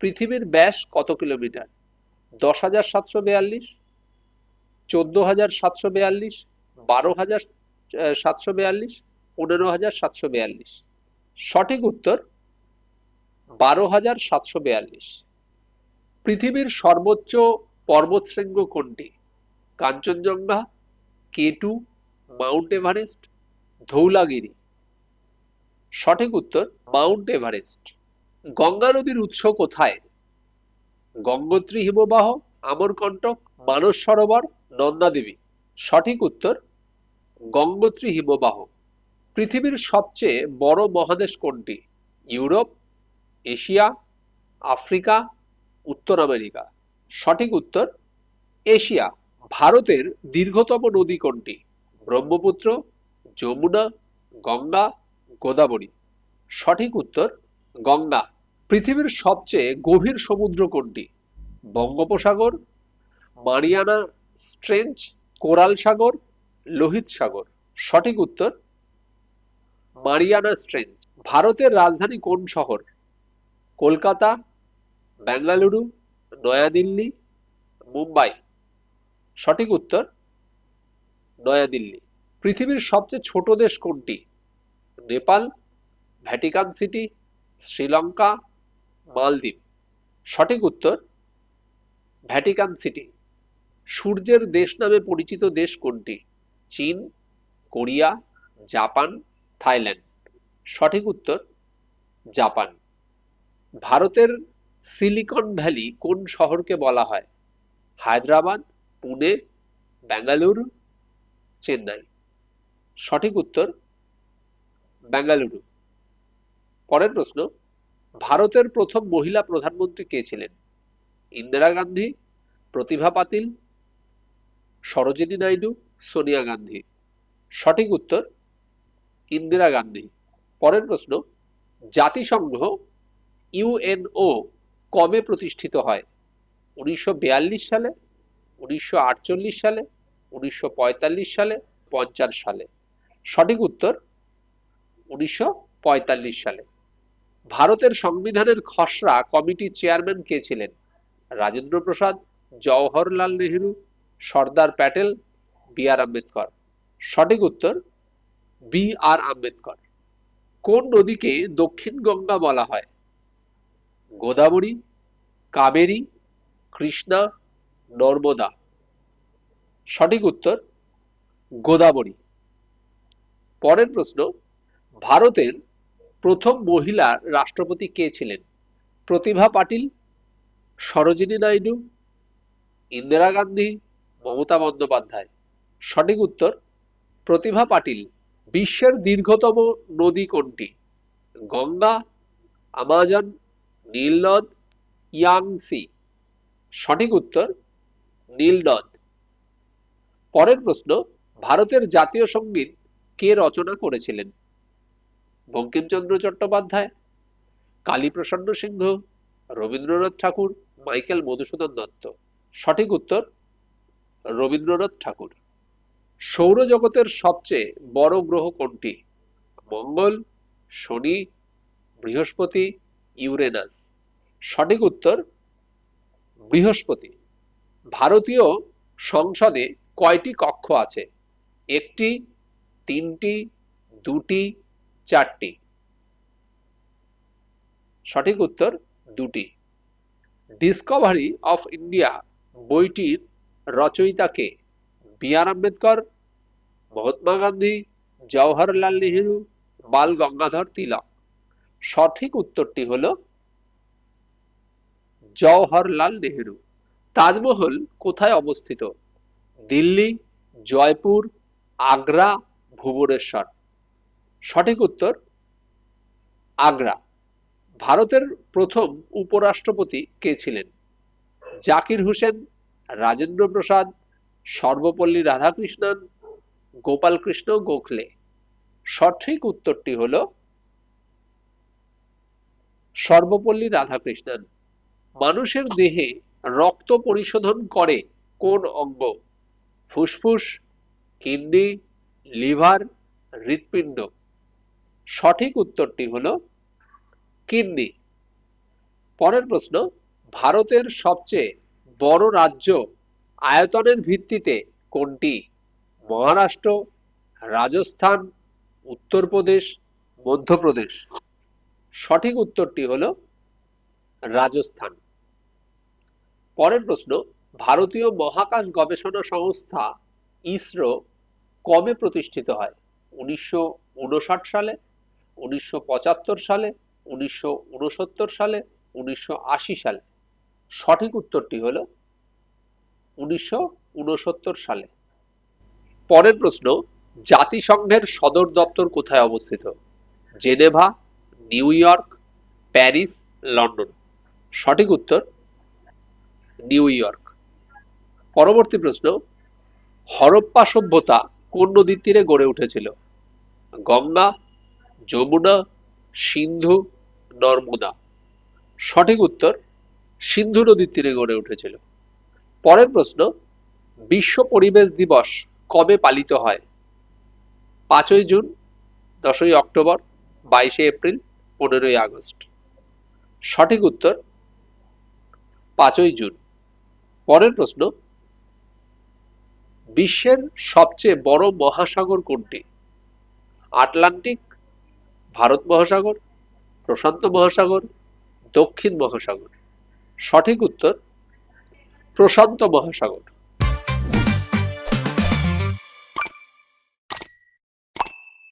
পৃথিবীর ব্যাস কত কিলোমিটার? দশ হাজার সাতশো বেয়াল্লিশ, চোদ্দ হাজার সাতশো বেয়াল্লিশ, বারো হাজার সাতশো বেয়াল্লিশ, পনেরো হাজার সাতশো বেয়াল্লিশ। সঠিক উত্তর, বারো হাজার সাতশো বেয়াল্লিশ। পৃথিবীর সর্বোচ্চ পর্বতশৃঙ্গ কোনটি? Kanchenjunga, K two, Mount Everest, Dhaulagiri. সঠিক উত্তর, মাউন্ট এভারেস্ট। গঙ্গা নদীর উৎস কোথায়? গঙ্গোত্রী হিমবাহ, আমরকণ্টক, মানস সরোবর, নন্দাদেবী। সঠিক উত্তর, গঙ্গোত্রী হিমবাহ। পৃথিবীর সবচেয়ে বড় মহাদেশ কোনটি? ইউরোপ, এশিয়া, আফ্রিকা, উত্তর আমেরিকা। সঠিক উত্তর, এশিয়া। ভারতের দীর্ঘতম নদী কোনটি? ব্রহ্মপুত্র, যমুনা, গঙ্গা, গোদাবরী। সঠিক উত্তর গঙ্গা, পৃথিবীর সবচেয়ে গভীর সমুদ্র কোনটি? বঙ্গোপসাগর, মারিয়ানা স্ট্রেঞ্চ কোরাল সাগর, লোহিত সাগর? সঠিক উত্তর, মারিয়ানা স্ট্রেঞ্চ ভারতের রাজধানী কোন শহর? কলকাতা বেঙ্গালুরু নয়াদিল্লি, মুম্বাই। সঠিক উত্তর, নয়াদিল্লি। পৃথিবীর সবচেয়ে ছোট দেশ কোনটি? Nepal, Vatican city Sri Lanka Maldives. সঠিক উত্তর ভ্যাটিকান সিটি। সূর্যের দেশ নামে পরিচিত দেশ কোনটি? চীন কোরিয়া জাপান থাইল্যান্ড। সঠিক উত্তর জাপান। ভারতের সিলিকন ভ্যালি কোন শহরকে বলা হয়? হায়দ্রাবাদ পুনে বেঙ্গালুরু চেন্নাই। সঠিক উত্তর বেঙ্গালুরু পরের প্রশ্ন, ভারতের প্রথম মহিলা প্রধানমন্ত্রী কে ছিলেন? ইন্দিরা গান্ধী, প্রতিভা পাতিল, সরোজিনী নাইডু, সোনিয়া গান্ধী। সঠিক উত্তর, ইন্দিরা গান্ধী। পরের প্রশ্ন, জাতিসংঘ ইউএনও কবে প্রতিষ্ঠিত হয়? উনিশশো সালে, উনিশশো আটচল্লিশ সালে, উনিশশো পঁয়তাল্লিশ সালে, পঞ্চাশ সালে। সঠিক উত্তর, উনিশশো পঁয়তাল্লিশ সালে। ভারতের সংবিধানের খসড়া কমিটির চেয়ারম্যান কে ছিলেন? Rajendra Prasad, Jawaharlal Nehru, Sardar Patel, B R Ambedkar. সঠিক উত্তর, বি আর আম্বেদকর। কোন নদীকে দক্ষিণ গঙ্গা বলা হয়? গোদাবরী, কাবেরী, কৃষ্ণা, নর্মদা। সঠিক উত্তর, গোদাবরী। পরের প্রশ্ন, ভারতের প্রথম মহিলা রাষ্ট্রপতি কে ছিলেন? প্রতিভা পাটিল, সরোজিনী নাইডু, ইন্দিরা গান্ধী, মমতা বন্দ্যোপাধ্যায়। সঠিক উত্তর, প্রতিভা পাটিল, বিশ্বের দীর্ঘতম নদী কোনটি? গঙ্গা, আমাজন, নীলনদ, ইয়াংসি। সঠিক উত্তর, নীলনদ। পরের প্রশ্ন, ভারতের জাতীয় সংগীত কে রচনা করেছিলেন? বঙ্কিমচন্দ্র চট্টোপাধ্যায়, কালীপ্রসন্ন সিংহ রবীন্দ্রনাথ ঠাকুর, মাইকেল মধুসূদন দত্ত। সঠিক উত্তর, রবীন্দ্রনাথ ঠাকুর। সৌরজগতের সবচেয়ে বড় গ্রহ কোনটি? মঙ্গল, শনি, বৃহস্পতি, ইউরেনাস। সঠিক উত্তর, বৃহস্পতি। ভারতীয় সংসদে কয়টি কক্ষ আছে? একটি, তিনটি, দুটি চারটি। সঠিক উত্তর দুটি। ডিসকভারি অফ ইন্ডিয়া বইটির রচয়িতা কে? B R Ambedkar, Mahatma Gandhi, Jawaharlal Nehru, Bal Gangadhar Tilak. সঠিক উত্তরটি হল জওহরলাল নেহেরু। তাজমহল কোথায় অবস্থিত? দিল্লি, জয়পুর, আগ্রা, ভুবনেশ্বর। সঠিক উত্তর, আগ্রা। ভারতের প্রথম উপরাষ্ট্রপতি কে ছিলেন? জাকির হোসেন, রাজেন্দ্র প্রসাদ, সর্বপল্লী রাধাকৃষ্ণন, গোপালকৃষ্ণ গোখলে। সঠিক উত্তরটি হল সর্বপল্লী রাধাকৃষ্ণন। মানুষের দেহে রক্ত পরিশোধন করে কোন অঙ্গ? ফুসফুস, কিডনি, লিভার, হৃৎপিণ্ড। সঠিক উত্তরটি হল কিডনি। পরের প্রশ্ন, ভারতের সবচেয়ে বড় রাজ্য আয়তনের ভিত্তিতে কোনটি? মহারাষ্ট্র, রাজস্থান, উত্তরপ্রদেশ, মধ্যপ্রদেশ। সঠিক উত্তরটি হলো রাজস্থান। পরের প্রশ্ন, ভারতীয় মহাকাশ গবেষণা সংস্থা, ইসরো কবে প্রতিষ্ঠিত হয়? উনিশশো উনষাট সালে উনিশশো সালে, উনিশশো উনসত্তর সালে, উনিশশো আশি সালে। সঠিক উত্তরটি হলো উনিশশো সালে। পরের প্রশ্ন, জাতিসংঘের সদর দপ্তর কোথায় অবস্থিত? Geneva, New York, Paris, London. সঠিক উত্তর, নিউ ইয়র্ক। পরবর্তী প্রশ্ন, হরপ্পা সভ্যতা কোন নদীর তীরে গড়ে উঠেছিল? গঙ্গা যমুনা, সিন্ধু, নর্মদা। সঠিক উত্তর সিন্ধু নদীর তীরে গড়ে উঠেছিল। পরের প্রশ্ন, বিশ্ব পরিবেশ দিবস কবে পালিত হয়? পাঁচই জুন, দশই অক্টোবর, বাইশে এপ্রিল, পনেরোই আগস্ট। সঠিক উত্তর পাঁচই জুন। পরের প্রশ্ন, বিশ্বের সবচেয়ে বড় মহাসাগর কোনটি? আটলান্টিক ভারত মহাসাগর প্রশান্ত মহাসাগর দক্ষিণ মহাসাগর। সঠিক উত্তর প্রশান্ত মহাসাগর।